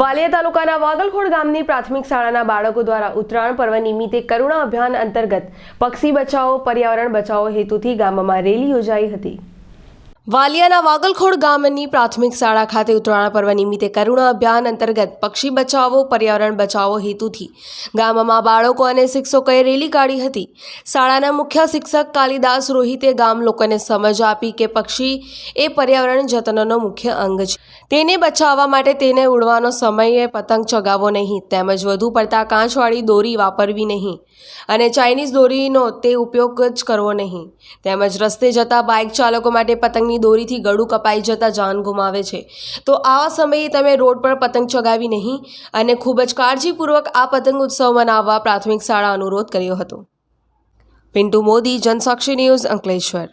વાલિયા તાલુકાના વાગલખોડ ગામની પ્રાથમિક શાળાના બાળકો દ્વારા ઉત્તરાયણ પર્વ નિમિત્તે કરુણા અભિયાન અંતર્ગત પક્ષી બચાવો, પર્યાવરણ બચાવો હેતુથી ગામમાં રેલી યોજાઈ હતી. વાલિયાના વાગલખોડ ગામની પ્રાથમિક શાળા ખાતે ઉત્તરાયણ પર્વ નિમિત્તે કરુણા અભિયાન અંતર્ગત પક્ષી બચાવો, પર્યાવરણ બચાવો હેતુથી ગામમાં બાળકો અને શિક્ષકોએ રેલી કાઢી હતી. શાળાના મુખ્ય શિક્ષક કાલિદાસ રોહિતે ગામ લોકોને સમજ આપી કે પક્ષી એ પર્યાવરણ જતનનો મુખ્ય અંગ છે. તેને બચાવવા માટે તેને ઉડવાનો સમયે પતંગ ચગાવવો નહીં, તેમજ વધુ પડતા કાંચવાળી દોરી વાપરવી નહીં અને ચાઇનીઝ દોરીનો તે ઉપયોગ જ કરવો નહીં. તેમજ રસ્તે જતા બાઇક ચાલકો માટે પતંગની દોરીથી ગળું કપાઈ જતા જાન ગુમાવે છે. તો આવા સમયે તમે રોડ પર પતંગ ચગાવી નહીં અને ખૂબ જ કાળજીપૂર્વક આ પતંગ ઉત્સવ મનાવવા પ્રાથમિક શાળા અનુરોધ કર્યો હતો. પિન્ટુ મોદી, જનસાક્ષી ન્યૂઝ અંકલેશ્વર.